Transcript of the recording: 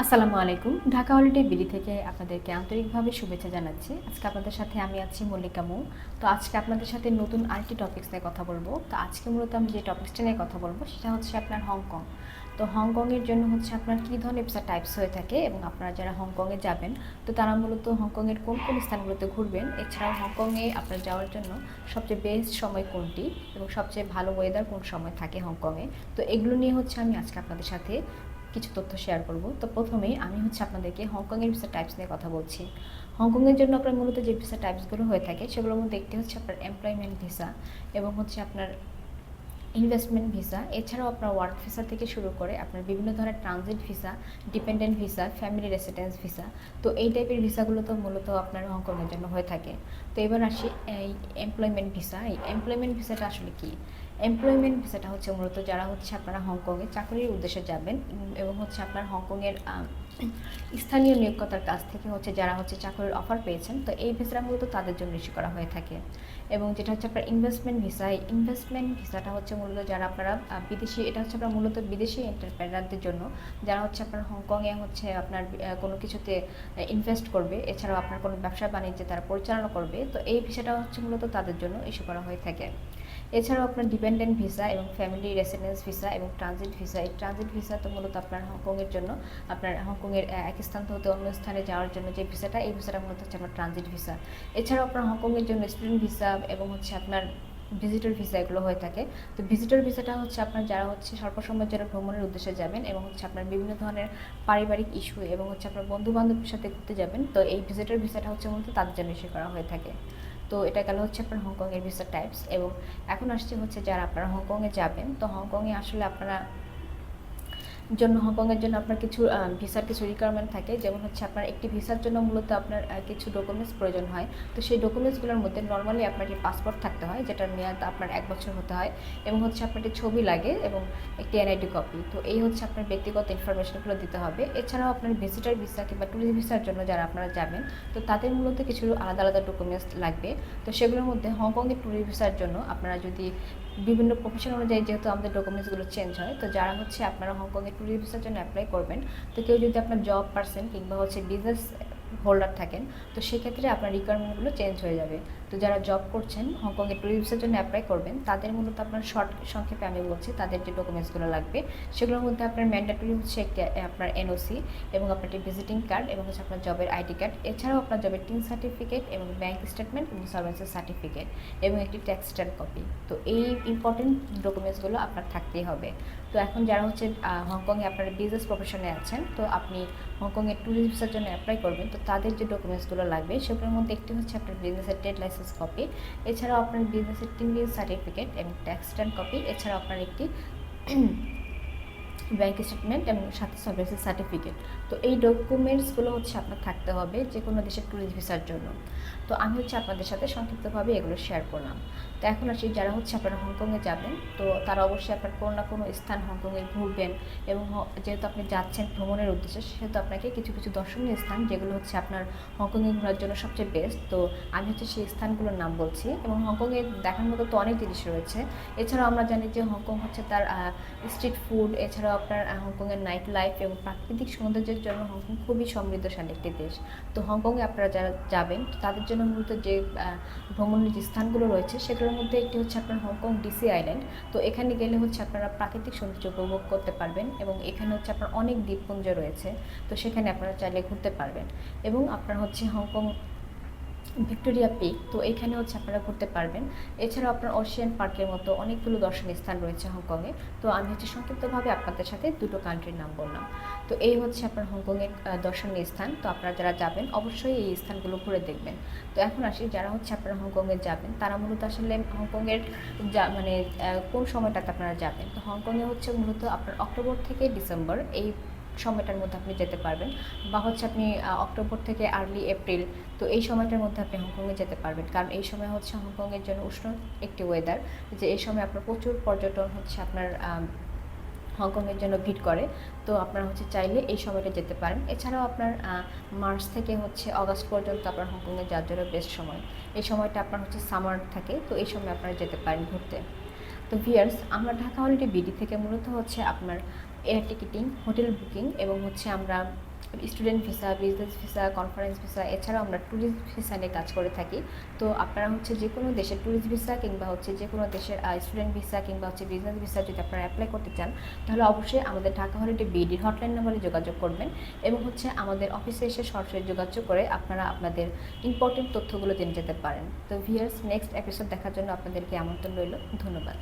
আসসালামু আলাইকুম। Dhaka holiday BD থেকে আপনাদেরকে আন্তরিকভাবে শুভেচ্ছা জানাচ্ছি। আজকে আপনাদের সাথে আমি আছি মল্লিকা মৌ। তো আজকে আপনাদের সাথে নতুন আরেকটি টপিক্স নিয়ে কথা বলব। তো আজকে মূলত আমি যে টপিক্সটা নিয়ে কথা বলব, সেটা হচ্ছে আপনার হংকং। তো হংকংয়ের জন্য হচ্ছে আপনার কী ধরনের ভিসা টাইপস হয়ে থাকে এবং আপনারা যারা হংকংয়ে যাবেন, তো তারা মূলত হংকংয়ের কোন কোন স্থানগুলোতে ঘুরবেন? এছাড়াও হংকংয়ে আপনার যাওয়ার জন্য সবচেয়ে বেস্ট সময় কোনটি এবং সবচেয়ে ভালো ওয়েদার কোন সময় থাকে হংকংয়ে? তো এগুলো নিয়ে হচ্ছে আমি আজকে আপনাদের সাথে কিছু তথ্য শেয়ার করব। তো প্রথমেই আমি হচ্ছে আপনাদেরকে হংকংয়ের ভিসা টাইপস নিয়ে কথা বলছি। হংকংয়ের জন্য আপনার মূলত যে ভিসা টাইপসগুলো হয়ে থাকে, সেগুলোর মধ্যে একটি হচ্ছে আপনার এমপ্লয়মেন্ট ভিসা এবং হচ্ছে আপনার ইনভেস্টমেন্ট ভিসা এছাড়াও আপনার ওয়ার্ক ভিসা থেকে শুরু করে আপনার বিভিন্ন ধরনের transit visa dependent visa family residence visa তো এই টাইপের ভিসাগুলো তো মূলত আপনার হংকংয়ের জন্য হয়ে থাকে। তো এবার আসি, এই এমপ্লয়মেন্ট ভিসা এই এমপ্লয়মেন্ট ভিসাটা আসলে কী? এমপ্লয়মেন্ট ভিসাটা হচ্ছে মূলত যারা হচ্ছে আপনারা হংকংয়ে চাকরির উদ্দেশ্যে যাবেন এবং হচ্ছে আপনার হংকংয়ের স্থানীয় নিয়োগকর্তার কাছ থেকে হচ্ছে যারা হচ্ছে চাকরির অফার পেয়েছেন, তো এই ভিসাটা মূলত তাদের জন্য ইস্যু করা হয়ে থাকে। এবং যেটা হচ্ছে আপনার ইনভেস্টমেন্ট ভিসা ইনভেস্টমেন্ট ভিসাটা হচ্ছে মূলত যারা আপনারা বিদেশি, এটা হচ্ছে আপনার মূলত বিদেশি এন্টারপ্রেনারদের জন্য, যারা হচ্ছে আপনার হংকংয়ে হচ্ছে আপনার কোনো কিছুতে ইনভেস্ট করবে, এছাড়াও আপনার কোনো ব্যবসা বাণিজ্যে তারা পরিচালনা করবে, তো এই ভিসাটা হচ্ছে মূলত তাদের জন্য ইস্যু করা হয়ে থাকে। এছাড়াও আপনার ডিপেন্ডেন্ট ভিসা এবং ফ্যামিলি রেসিডেন্স ভিসা এবং ট্রানজিট ভিসা এই ট্রানজিট ভিসা তো মূলত আপনার হংকংয়ের জন্য, আপনার হংকংয়ের এক স্থান হতে অন্য স্থানে যাওয়ার জন্য যে ভিসাটা, এই ভিসাটা মূলত হচ্ছে আপনার ট্রানজিট ভিসা এছাড়াও আপনার হংকংয়ের জন্য স্টুডেন্ট ভিসা এবং হচ্ছে আপনার ভিজিটর ভিসা এগুলো হয়ে থাকে। তো ভিজিটর ভিসাটা হচ্ছে আপনার যারা হচ্ছে স্বল্প সময়ের জন্য ভ্রমণের উদ্দেশ্যে যাবেন এবং হচ্ছে আপনার বিভিন্ন ধরনের পারিবারিক ইস্যু এবং হচ্ছে আপনার বন্ধু বান্ধবের সাথে ঘুরতে যাবেন, তো এই ভিজিটর ভিসাটা হচ্ছে মূলত তাদের জন্য ইস্যু করা হয়ে থাকে। তো এটা গেল হচ্ছে আপনার হংকংয়ের ভিসা টাইপস এবং এখন আসছে হচ্ছে যারা আপনারা হংকংয়ে যাবেন, তো হংকংয়ে আসলে আপনারা জন্য হংকংয়ের জন্য আপনার কিছু ভিসার কিছু রিকোয়ারমেন্ট থাকে। যেমন হচ্ছে আপনার একটি ভিসার জন্য মূলত আপনার কিছু ডকুমেন্টস প্রয়োজন হয়। তো সেই ডকুমেন্টসগুলোর মধ্যে নর্মালি আপনার পাসপোর্ট থাকতে হয়, যেটার মেয়াদ আপনার এক বছর হতে হয় এবং হচ্ছে আপনার একটি ছবি লাগে এবং একটি এনআইডি কপি তো এই হচ্ছে আপনার ব্যক্তিগত ইনফরমেশনগুলো দিতে হবে। এছাড়াও আপনার ভিজিটার ভিসা কিংবা ট্যুরিস্ট ভিসার জন্য যারা আপনারা যাবেন, তো তাদের মূলত কিছু আলাদা আলাদা ডকুমেন্টস লাগবে। তো সেগুলোর মধ্যে হংকংয়ের ট্যুরিস্ট ভিসার জন্য আপনারা যদি বিভিন্ন প্রফেশন অনুযায়ী যেহেতু আমাদের ডকুমেন্টসগুলো চেঞ্জ হয়, তো যারা হচ্ছে আপনারা হংকংয়ে ট্যুরিস্ট ভিসার জন্য অ্যাপ্লাই করবেন, তো কেউ যদি আপনার জব পার্সন কিংবা হচ্ছে বিজনেস হোল্ডার থাকেন, তো সেক্ষেত্রে আপনার রিকোয়ারমেন্টগুলো চেঞ্জ হয়ে যাবে। তো যারা জব করছেন, হংকংয়ের ট্যুরিস্ট ভিসার জন্য অ্যাপ্লাই করবেন, তাদের মূলত আপনার শর্ট সংক্ষেপে আমি বলছি, তাদের যে ডকুমেন্টসগুলো লাগবে, সেগুলোর মধ্যে আপনার ম্যান্ডেটরি হচ্ছে একটি আপনার এনওসি এবং আপনার একটি ভিজিটিং কার্ড এবং হচ্ছে আপনার জবের আইডি কার্ড এছাড়াও আপনার জবের টিন সার্টিফিকেট এবং ব্যাংক স্টেটমেন্ট এবং সার্ভিসের সার্টিফিকেট এবং একটি ট্যাক্স স্ট্যাম্প কপি তো এই ইম্পর্টেন্ট ডকুমেন্টসগুলো আপনার থাকতেই হবে। তো এখন যারা হচ্ছে হংকংয়ে আপনার বিজনেস প্রফেশনে আছেন, তো আপনি হংকংয়ের ট্যুরিস্ট ভিসার জন্য অ্যাপ্লাই করবেন, তো তাদের যে ডকুমেন্টসগুলো লাগবে, সেগুলোর মধ্যে একটি হচ্ছে আপনার বিজনেসের ট্রেড লাইসেন্স কপি এছাড়াও আপনার বিজনেসের তিন দিন সার্টিফিকেট এবং ট্যাক্স রিটার্ন কপি এছাড়াও আপনার একটি ব্যাংক স্টেটমেন্ট এবং সাথে সার্ভিসের সার্টিফিকেট তো এই ডকুমেন্টসগুলো হচ্ছে আপনার থাকতে হবে যে কোনো দেশের ট্যুরিস্ট ভিসার জন্য। তো আমি হচ্ছে আপনাদের সাথে সংক্ষিপ্তভাবে এগুলো শেয়ার করলাম। তো এখন আসি যারা হচ্ছে আপনারা হংকংয়ে যাবেন, তো তারা অবশ্যই আপনার কোনো না কোনো স্থান হংকংয়ে ঘুরবেন এবং যেহেতু আপনি যাচ্ছেন ভ্রমণের উদ্দেশ্যে, সেহেতু আপনাকে কিছু কিছু দর্শনীয় স্থান যেগুলো হচ্ছে আপনার হংকংয়ে ঘোরার জন্য সবচেয়ে বেস্ট তো আমি হচ্ছে সেই স্থানগুলোর নাম বলছি এবং হংকংয়ে দেখার মতো তো অনেক জিনিস রয়েছে। এছাড়াও আমরা জানি যে হংকং হচ্ছে তার স্ট্রিট ফুড এছাড়াও আপনার হংকংয়ের নাইট লাইফ এবং প্রাকৃতিক সৌন্দর্যের জন্য হংকং খুবই সমৃদ্ধশালী একটি দেশ। তো হংকংয়ে আপনারা যারা যাবেন তাদের জন্য মূলত যে ভ্রমণের যে স্থানগুলো রয়েছে, সেগুলোর মধ্যে একটি হচ্ছে আপনার হংকং ডিসি আইল্যান্ড তো এখানে গেলে হচ্ছে আপনারা প্রাকৃতিক সৌন্দর্য উপভোগ করতে পারবেন এবং এখানে হচ্ছে আপনার অনেক দ্বীপপুঞ্জ রয়েছে। তো সেখানে আপনারা চাইলে ঘুরতে পারবেন। এবং আপনার হচ্ছে হংকং ভিক্টোরিয়া পিক, তো এখানে হচ্ছে আপনারা ঘুরতে পারবেন। এছাড়াও আপনার ওশিয়ান পার্কের মতো অনেকগুলো দর্শনীয় স্থান রয়েছে হংকংয়ে তো আমি হচ্ছে সংক্ষিপ্তভাবে আপনাদের সাথে দুটো কান্ট্রির নাম বললাম। তো এই হচ্ছে আপনার হংকংয়ের দর্শনীয় স্থান। তো আপনারা যারা যাবেন, অবশ্যই এই স্থানগুলো ঘুরে দেখবেন। তো এখন আসি, যারা হচ্ছে আপনারা হংকংয়ে যাবেন, তারা মূলত আসলে হংকংয়ের যা মানে কোন সময়টাতে আপনারা যাবেন? তো হংকংয়ে হচ্ছে মূলত আপনার অক্টোবর থেকে ডিসেম্বর এই সময়টার মধ্যে আপনি যেতে পারবেন বা হচ্ছে আপনি অক্টোবর থেকে আর্লি এপ্রিল তো এই সময়টার মধ্যে আপনি হংকংয়ে যেতে পারবেন। কারণ এই সময় হচ্ছে হংকংয়ের জন্য উষ্ণ একটি ওয়েদার যে এই সময় আপনার প্রচুর পর্যটন হচ্ছে আপনার হংকংয়ের জন্য ভিড় করে, তো আপনারা হচ্ছে চাইলে এই সময়টা যেতে পারেন। এছাড়াও আপনার মার্চ থেকে হচ্ছে অগাস্ট পর্যন্ত আপনার হংকংয়ে যাওয়ার জন্য বেস্ট সময়। এই সময়টা আপনার হচ্ছে সামার থাকে, তো এই সময় আপনারা যেতে পারেন ঘুরতে। তো ভিয়ার্স আমরা ঢাকা হলিডে বিডি থেকে মূলত হচ্ছে আপনার এয়ার টিকিটিং হোটেল বুকিং এবং হচ্ছে আমরা student visa, business visa, conference visa, এছাড়াও আমরা ট্যুরিস্ট ভিসা নিয়ে কাজ করে থাকি। তো আপনারা হচ্ছে যে কোনো দেশের ট্যুরিস্ট ভিসা কিংবা হচ্ছে যে কোনো দেশের স্টুডেন্ট ভিসা কিংবা হচ্ছে বিজনেস ভিসা যদি আপনারা অ্যাপ্লাই করতে চান, তাহলে অবশ্যই আমাদের ঢাকা হলিডে বিডির হটলাইন নাম্বারে যোগাযোগ করবেন এবং হচ্ছে আমাদের অফিসে এসে সরাসরি যোগাযোগ করে আপনারা আপনাদের ইম্পর্টেন্ট তথ্যগুলো জেনে যেতে পারেন। তো ভিয়ার্স নেক্সট এপিসোড দেখার জন্য আপনাদেরকে আমন্ত্রণ রইল। ধন্যবাদ।